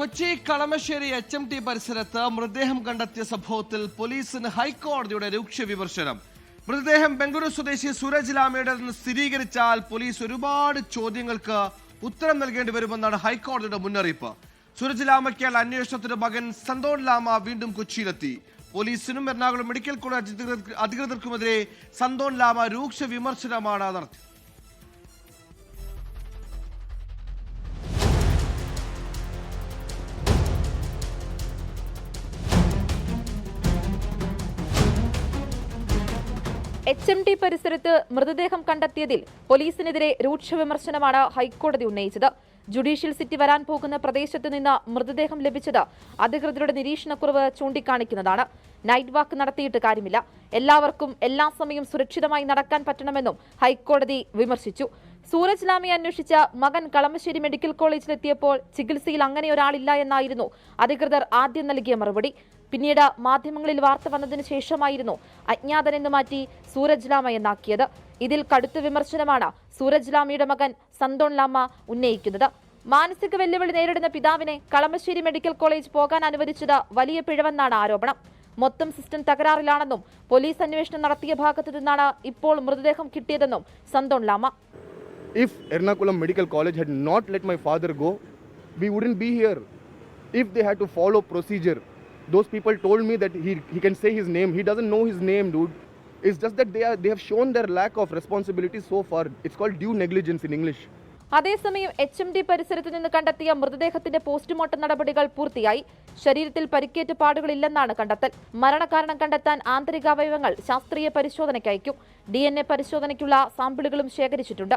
Kochi Kalamassery H M T പരിസരത്ത് മൃതദേഹം കണ്ടെത്തിയ സംഭവത്തിൽ പോലീസിന് ഹൈക്കോടതിയുടെ രൂക്ഷ വിമർശനം. മൃതദേഹം ബംഗളൂരു സ്വദേശി സൂരജ് ലാമയുടേതെന്ന് സ്ഥിരീകരിച്ചാൽ പോലീസ് ഒരുപാട് ചോദ്യങ്ങൾക്ക് ഉത്തരം നൽകേണ്ടി വരുമെന്നാണ് ഹൈക്കോടതിയുടെ മുന്നറിയിപ്പ്. സൂരജ് ലാമയ്ക്കാൽ അന്വേഷണത്തിന് മകൻ സന്തോൺ ലാമ വീണ്ടും കൊച്ചിയിലെത്തി. പോലീസിനും എറണാകുളം മെഡിക്കൽ കോളേജ് അധികൃതർക്ക് അധികൃതർക്കുമെതിരെ സന്തോൺ ലാമ രൂക്ഷ വിമർശനമാണ് നടത്തിയത്. എച്ച് എം ടി പരിസരത്ത് മൃതദേഹം കണ്ടെത്തിയതിൽ പോലീസിനെതിരെ രൂക്ഷ വിമർശനമാണ് ഹൈക്കോടതി ഉന്നയിച്ചത്. ജുഡീഷ്യൽ സിറ്റി വരാൻ പോകുന്ന പ്രദേശത്ത് നിന്ന് മൃതദേഹം ലഭിച്ചത് അധികൃതരുടെ നിരീക്ഷണക്കുറവ് ചൂണ്ടിക്കാണിക്കുന്നതാണ്. നൈറ്റ് വാക്ക് നടത്തിയിട്ട് കാര്യമില്ല. എല്ലാവർക്കും എല്ലാ സമയം സുരക്ഷിതമായി നടക്കാൻ പറ്റണമെന്നും ഹൈക്കോടതി വിമർശിച്ചു. സൂരജ് ലാമിയെ അന്വേഷിച്ച മകൻ കളമശ്ശേരി മെഡിക്കൽ കോളേജിലെത്തിയപ്പോൾ ചികിത്സയിൽ അങ്ങനെ ഒരാളില്ല എന്നായിരുന്നു അധികൃതർ ആദ്യം നൽകിയ മറുപടി. പിന്നീട് മാധ്യമങ്ങളിൽ വാർത്ത വന്നതിന് ശേഷമായിരുന്നു അജ്ഞാതനെന്ന് മാറ്റി സൂരജ് ലാമ എന്നാക്കിയത്. ഇതിൽ കടുത്ത വിമർശനമാണ് സൂരജ് ലാമയുടെ മകൻ സന്തോൺ ലാമ ഉന്നയിക്കുന്നത്. മാനസിക വെല്ലുവിളി നേരിടുന്ന പിതാവിനെ കളമശ്ശേരി മെഡിക്കൽ കോളേജ് പോകാൻ അനുവദിച്ചത് വലിയ പിഴവെന്നാണ് ആരോപണം. മൊത്തം സിസ്റ്റം തകരാറിലാണെന്നും പോലീസ് അന്വേഷണം നടത്തിയ ഭാഗത്തു നിന്നാണ് ഇപ്പോൾ മൃതദേഹം കിട്ടിയതെന്നും Santon Lama If Ernakulam Medical College had not let my father go, we wouldn't be here. If they had to follow procedure, those people told me that he, he can say his name. He doesn't know his name, dude. It's just that they, are, they have shown their lack of responsibility so far. It's called due negligence in English. അതേസമയം H M D പരിസരത്ത് നിന്ന് കണ്ടെത്തിയ മൃതദേഹത്തിന്റെ postmortem നടപടികൾ പൂർത്തിയായി ശരീരത്തിൽ പരിക്കേറ്റ പാടുകളില്ലെന്നാണ് കണ്ടെത്തൽ മരണകാരണം കണ്ടെത്താൻ ആന്തരികാവയവങ്ങൾ ശാസ്ത്രീയ പരിശോധനയ്ക്ക് അയക്കും ഡി പരിശോധനയ്ക്കുള്ള സാമ്പിളുകളും ശേഖരിച്ചിട്ടുണ്ട്